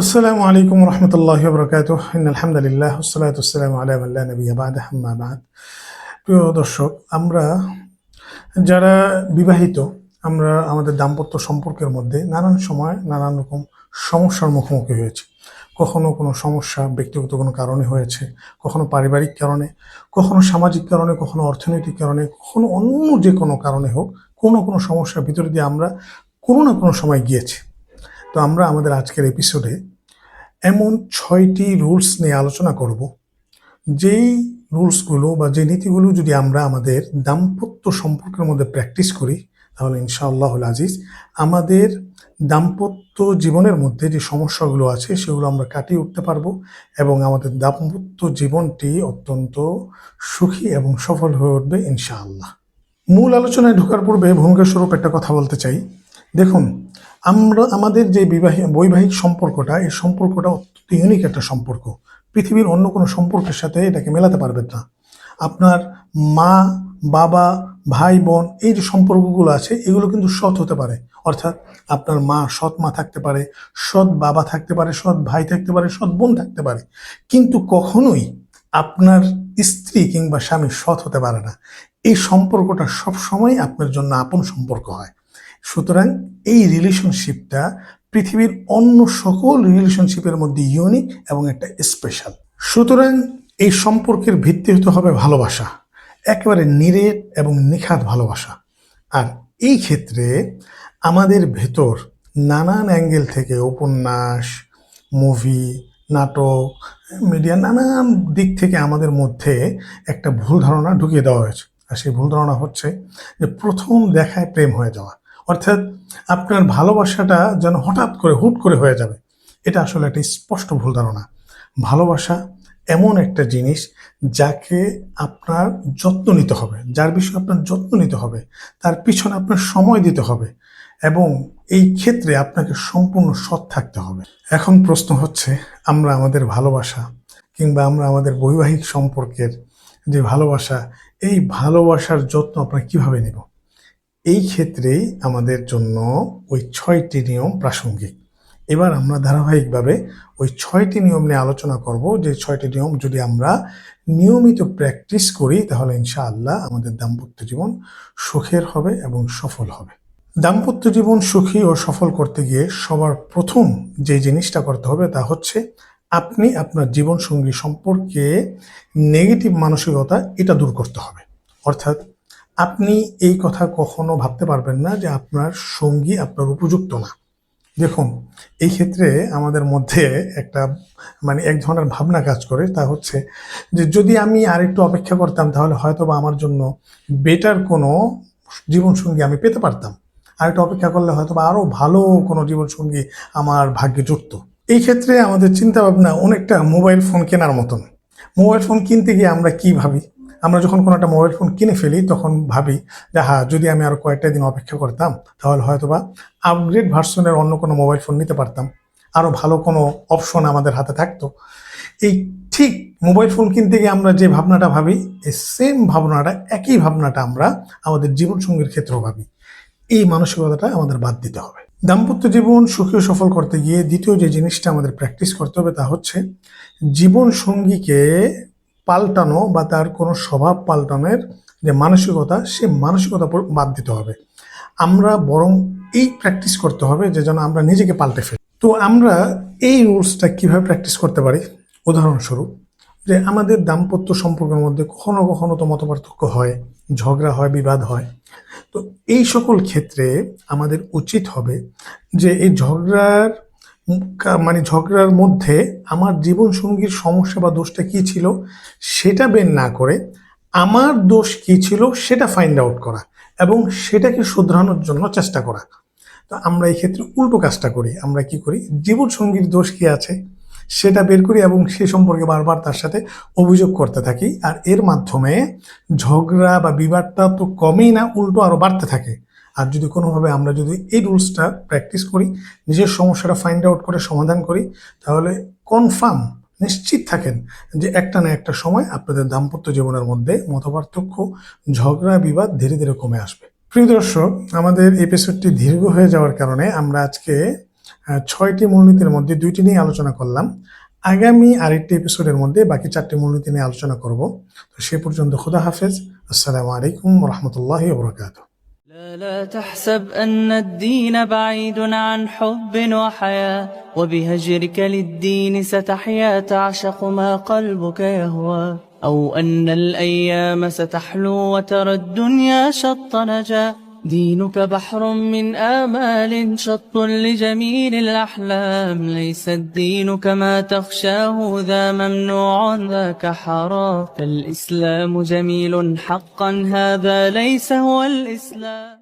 আসসালামু আলাইকুম রহমতুল্লাহ বরকাত আলহামদুলিল্লাহ সালাতাম আলাইল্লা নবী আবাদ আহমাবাদ প্রিয় দর্শক, আমরা যারা বিবাহিত, আমরা আমাদের দাম্পত্য সম্পর্কের মধ্যে নানান সময় নানান রকম সমস্যার মুখোমুখি হয়েছে। কখনো কোনো সমস্যা, ব্যক্তিগত কোনো কারণে হয়েছে, কখনো পারিবারিক কারণে, কখনো সামাজিক কারণে, কখনো অর্থনৈতিক কারণে, কখনো অন্য যে কোনো কারণে হোক, কোনো কোনো সমস্যার ভিতরে দিয়ে আমরা কোনো না কোনো সময় গিয়েছি। তো আমরা আমাদের আজকের এপিসোডে এমন ছয়টি রুলস নিয়ে আলোচনা করব, যেই রুলসগুলো বা যে নীতিগুলো যদি আমরা আমাদের দাম্পত্য সম্পর্কের মধ্যে প্র্যাকটিস করি, তাহলে ইনশাআল্লাহ আজিজ আমাদের দাম্পত্য জীবনের মধ্যে যে সমস্যাগুলো আছে, সেগুলো আমরা কাটিয়ে উঠতে পারব এবং আমাদের দাম্পত্য জীবনটি অত্যন্ত সুখী এবং সফল হয়ে উঠবে ইনশাআল্লাহ। মূল আলোচনায় ঢোকার পূর্বে ভূমিকা স্বরূপ একটা কথা বলতে চাই। দেখুন, আমরা, আমাদের যে বিবাহিক বৈবাহিক সম্পর্কটা, এই সম্পর্কটা অত্যন্ত ইউনিক একটা সম্পর্ক। পৃথিবীর অন্য কোনো সম্পর্কের সাথে এটাকে মেলাতে পারবেন না। আপনার মা, বাবা, ভাই, বোন, এই যে সম্পর্কগুলো আছে, এগুলো কিন্তু সৎ হতে পারে। অর্থাৎ আপনার মা সৎ মা থাকতে পারে, সৎ বাবা থাকতে পারে, সৎ ভাই থাকতে পারে, সৎ বোন থাকতে পারে। কিন্তু কখনোই আপনার স্ত্রী কিংবা স্বামী সৎ হতে পারে না। এই সম্পর্কটা সবসময় আপনার জন্য আপন সম্পর্ক হয়। সুতরাং এই রিলেশনশিপটা পৃথিবীর অন্য সকল রিলেশনশিপের মধ্যে ইউনিক এবং একটা স্পেশাল সুতরাং এই সম্পর্কের ভিত্তি হতে হবে ভালোবাসা, একেবারে নিরেট এবং নিখাত ভালোবাসা। আর এই ক্ষেত্রে আমাদের ভেতর নানান অ্যাঙ্গেল থেকে উপন্যাস মুভি নাটক মিডিয়া নানান দিক থেকে আমাদের মধ্যে একটা ভুল ধারণা ঢুকিয়ে দেওয়া হয়েছে। আর সেই ভুল ধারণা হচ্ছে যে প্রথম দেখায় প্রেম হয়ে যাওয়া। অর্থাৎ আপনার ভালোবাসাটা যেন হঠাৎ করে হুট করে হয়ে যাবে, এটা আসলে একটা স্পষ্ট ভুল ধারণা। ভালোবাসা এমন একটা জিনিস যাকে আপনার যত্ন নিতে হবে, যার বিষয়ে আপনার যত্ন নিতে হবে, তার পিছনে আপনার সময় দিতে হবে এবং এই ক্ষেত্রে আপনাকে সম্পূর্ণ সৎ থাকতে হবে। এখন প্রশ্ন হচ্ছে, আমরা আমাদের ভালোবাসা কিংবা আমরা আমাদের বৈবাহিক সম্পর্কের যে ভালোবাসা, এই ভালোবাসার যত্ন আমরা কীভাবে নেব? এই ক্ষেত্রেই আমাদের জন্য ওই ছয়টি নিয়ম প্রাসঙ্গিক। এবার আমরা ধারাবাহিকভাবে ওই ছয়টি নিয়ম নিয়ে আলোচনা করব। যে ছয়টি নিয়ম যদি আমরা নিয়মিত প্র্যাকটিস করি, তাহলে ইনশাআল্লাহ আমাদের দাম্পত্য জীবন সুখের হবে এবং সফল হবে। দাম্পত্য জীবন সুখী ও সফল করতে গিয়ে সবার প্রথম যে জিনিসটা করতে হবে, তা হচ্ছে আপনি আপনার জীবনসঙ্গী সম্পর্কে নেগেটিভ মানসিকতা এটা দূর করতে হবে। অর্থাৎ আপনি এই কথা কখনো ভাবতে পারবেন না যে আপনার সঙ্গী আপনার উপযুক্ত না। দেখুন, এই ক্ষেত্রে আমাদের মধ্যে একটা মানে এক ধরনের ভাবনা কাজ করে, তা হচ্ছে যে যদি আমি আরেকটু অপেক্ষা করতাম, তাহলে হয়তো বা আমার জন্য বেটার কোনো জীবনসঙ্গী আমি পেতে পারতাম। আরেকটু অপেক্ষা করলে হয়তো বা আরও ভালো কোনো জীবনসঙ্গী আমার ভাগ্যে জুটতো। এই ক্ষেত্রে আমাদের চিন্তা ভাবনা অনেকটা মোবাইল ফোন কেনার মতন। মোবাইল ফোন কিনতে গিয়ে আমরা কি ভাবি? আমরা যখন কোনো একটা মোবাইল ফোন কিনে ফেলি, তখন ভাবি যে হ্যাঁ যদি আমি আরও কয়েকটা দিন অপেক্ষা করতাম, তাহলে হয়তো বা আপগ্রেড ভার্সনের অন্য কোনো মোবাইল ফোন নিতে পারতাম। আরও ভালো কোনো অপশন আমাদের হাতে থাকতো। এই ঠিক মোবাইল ফোন কিনতে গিয়ে আমরা যে ভাবনাটা ভাবি, এই সেম ভাবনাটা, একই ভাবনাটা আমরা আমাদের জীবনসঙ্গীর ক্ষেত্রেও ভাবি। এই মানসিকতাটা আমাদের বাদ দিতে হবে। দাম্পত্য জীবন সুখী সফল করতে গিয়ে দ্বিতীয় যে জিনিসটা আমাদের প্র্যাকটিস করতে হবে, তা হচ্ছে জীবন সঙ্গীকে পাল্টানো বা তার কোনো স্বভাব পাল্টানোর যে মানসিকতা, সে মানসিকতা বাদ দিতে হবে। আমরা বরং এই প্র্যাকটিস করতে হবে যে যেন আমরা নিজেকে পাল্টে ফেলি। তো আমরা এই রুলসটা কীভাবে প্র্যাকটিস করতে পারি? উদাহরণস্বরূপ, যে আমাদের দাম্পত্য সম্পর্কের মধ্যে কখনো কখনো তো মতপার্থক্য হয়, ঝগড়া হয়, বিবাদ হয়। তো এই সকল ক্ষেত্রে আমাদের উচিত হবে যে এই ঝগড়ার মানে ঝগড়ার মধ্যে আমার জীবনসঙ্গীর সমস্যা বা দোষটা কি ছিল সেটা বের না করে আমার দোষ কি ছিল সেটা ফাইন্ড আউট করা এবং সেটাকে শুধরানোর জন্য চেষ্টা করা। তো আমরা এই ক্ষেত্রে উল্টো কাজটা করি। আমরা কি করি? জীবনসঙ্গীর দোষ কি আছে সেটা বের করি এবং সে সম্পর্কে বারবার তার সাথে অভিযোগ করতে থাকি। আর এর মাধ্যমে ঝগড়া বা বিবাদটা তো কমেই না, উল্টো আরও বাড়তে থাকে। আর যদি কোনোভাবে আমরা যদি এই রুলসটা প্র্যাকটিস করি, নিজের সমস্যাটা ফাইন্ড আউট করে সমাধান করি, তাহলে কনফার্ম নিশ্চিত থাকেন যে একটা না একটা সময় আপনাদের দাম্পত্য জীবনের মধ্যে মতপার্থক্য, ঝগড়া, বিবাদ ধীরে ধীরে কমে আসবে। প্রিয় দর্শক, আমাদের এপিসোডটি দীর্ঘ হয়ে যাওয়ার কারণে আমরা আজকে ছয়টি মূলনীতির মধ্যে দুইটি নিয়ে আলোচনা করলাম। আগামী আরেকটি এপিসোডের মধ্যে বাকি চারটি মূলনীতি নিয়ে আলোচনা করব। তো সে পর্যন্ত খুদা হাফেজ। আসসালামু আলাইকুম রহমতুল্লাহ বরকাতুহ। لا لا تحسب أن الدين بعيد عن حب وحياة وبهجرك للدين ستحيا تعشق ما قلبك يهوى. أو أن الأيام ستحلو وترى الدنيا شط نجاة دينك بحر من آمال شط لجميل الأحلام. ليس الدين كما تخشاه ذا ممنوع ذاك حرام. فالإسلام جميل حقا هذا ليس هو الإسلام.